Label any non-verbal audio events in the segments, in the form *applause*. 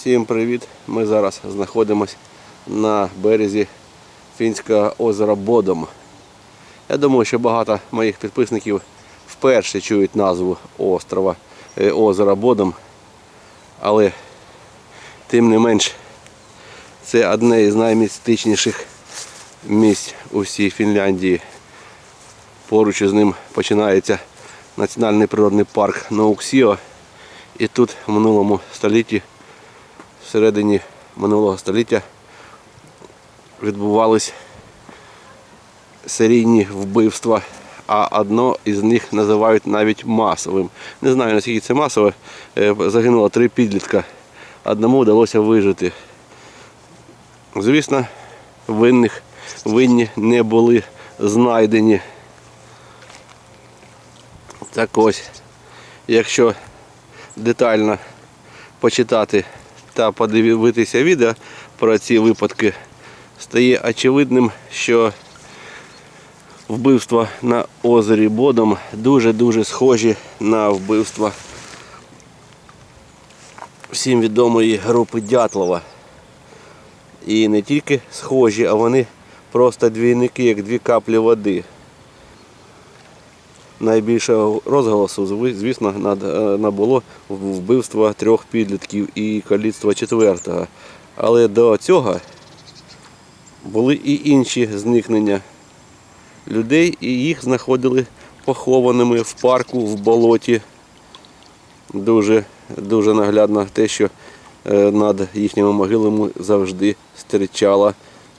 Всім привіт! Ми зараз знаходимося на березі Фінського озера Бодом. Я думаю, що багато моїх підписників вперше чують назву острова е, озера Бодом. Але тим не менш це одне із наймістичніших місць у всій Фінляндії. Поруч із ним починається національний природний парк Науксіо. І тут в минулому столітті всередині минулого століття відбувались серійні вбивства, а одно із них називають навіть масовим. Не знаю наскільки це масове. Е, Загинуло три підлітка. Одному вдалося вижити. Звісно, винних винні не були знайдені. Так ось, якщо детально почитати та подивитися відео про ці випадки, стає очевидним, що вбивства на озері Бодом дуже-дуже схожі на вбивства всім відомої групи Дятлова. І не тільки схожі, а вони просто двійники, як дві каплі води. Найбільшого розголосу, звісно, е, набуло вбивство трьох підлітків і каліцтво четвертого. Але до цього були і інші зникнення людей, і їх знаходили похованими в парку, в болоті. Дуже, дуже наглядно те, що е, над їхніми могилами завжди стирчала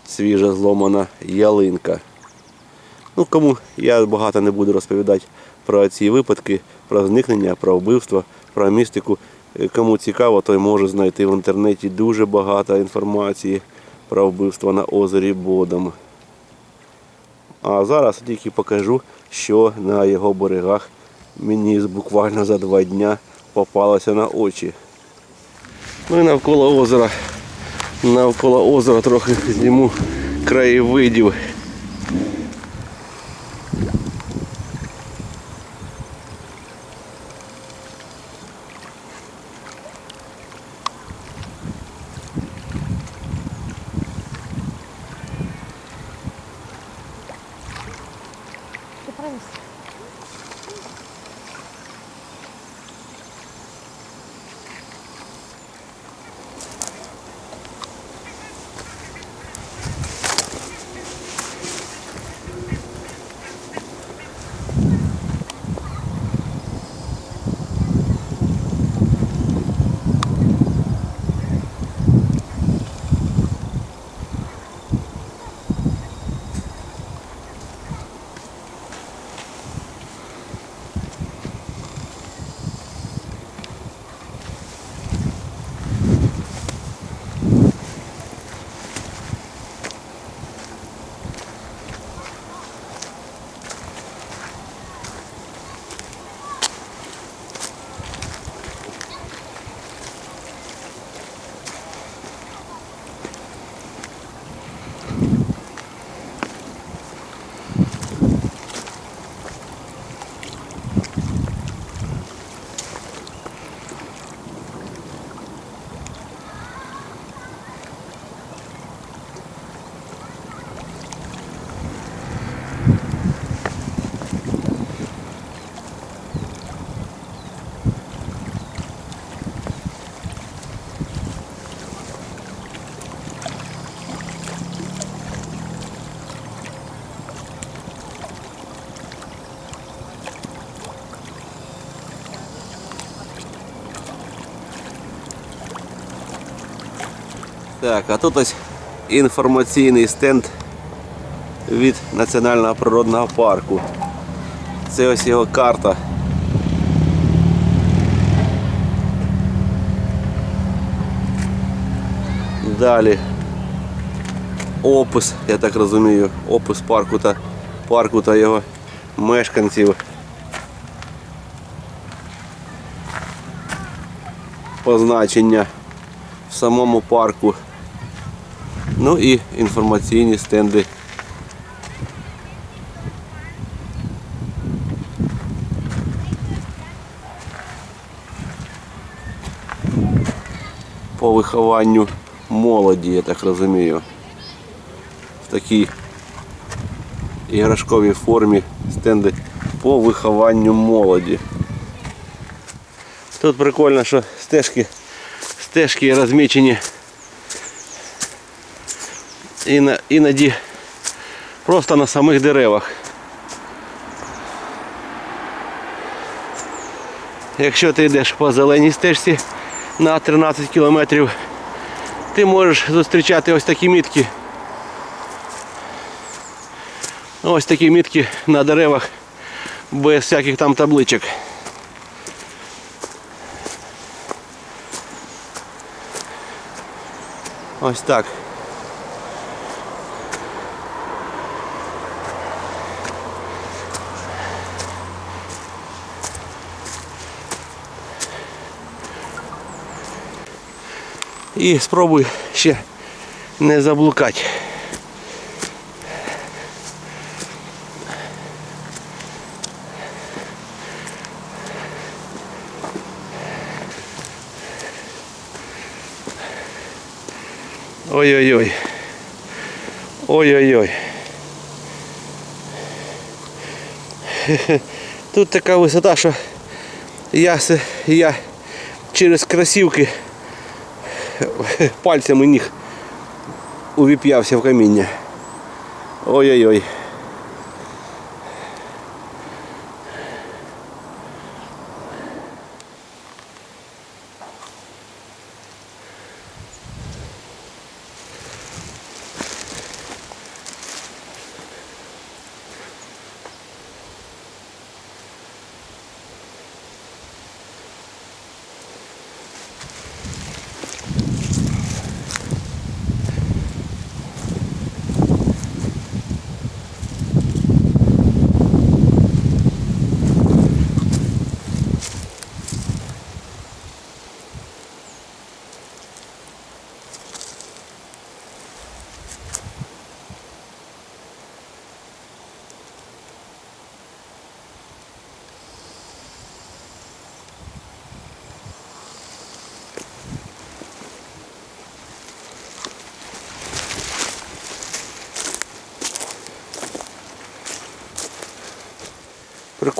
свіжа зломана ялинка. Ну, кому я багато не буду розповідати про ці випадки, про зникнення, про вбивство, про містику. Е, Кому цікаво, той може знайти в інтернеті дуже багато інформації про вбивство на озері Бодом. А зараз тільки покажу, що на його берегах мені буквально за два дня попалося на очі. Ну і навколо озера, навколо озера трохи зніму краєвидів. Так, а тут ось інформаційний стенд від Національного природного парку. Це ось його карта. Далі опис, я так розумію, опис парку та парку та його мешканців. Позначення в самому парку. Ну і інформаційні стенди. по вихованню молоді, я так розумію. В такій іграшковій формі стенди по вихованню молоді. Тут прикольно, що стежки, стежки розмічені іноді просто на самих деревах. Якщо ти йдеш по зеленій стежці на 13 кілометрів, ти можеш зустрічати ось такі мітки. Ось такі мітки на деревах без всяких там табличок. Ось так. І спробуй ще не заблукати. Ой-ой-ой. Ой-ой-ой. *laughs* Тут така висота, що я, я через красівки *laughs* пальцями ніг увіп'явся в каміння. Ой-ой-ой.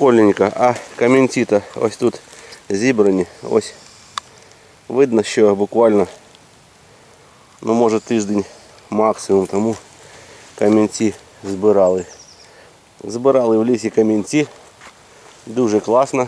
Прикольненько. А камінці-то ось тут зібрані. Ось видно, що буквально ну може тиждень максимум тому камінці збирали. Збирали в лісі камінці. Дуже класно.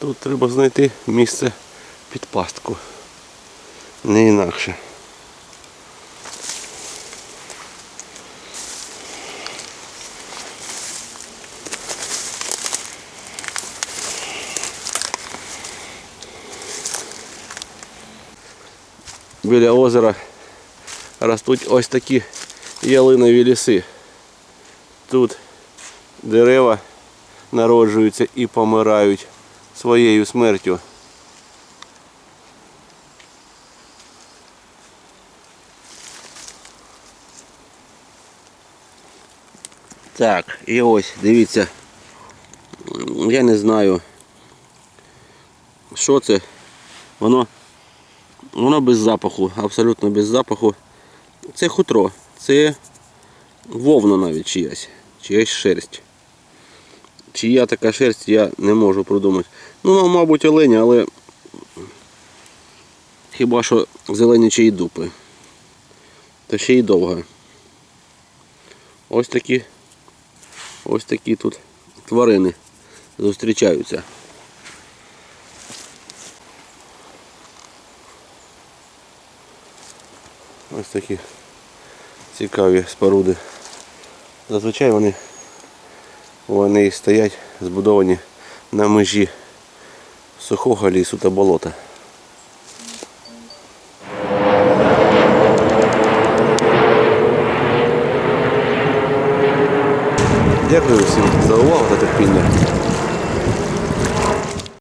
Тут треба знайти місце під пастку. Не інакше. Біля озера ростуть ось такі ялинові ліси. Тут дерева народжуються і помирають своєю смертю. Так, і ось, дивіться. Я не знаю, що це. Воно, воно без запаху, абсолютно без запаху. Це хутро, це вовна навіть чиясь, чиясь шерсть. Чия така шерсть, я не можу продумати. Ну, мабуть, оленя, але хіба що зеленячі дупи. Та ще й довга. Ось такі, ось такі тут тварини зустрічаються. Ось такі цікаві споруди. Зазвичай вони, вони стоять збудовані на межі сухого лісу та болота.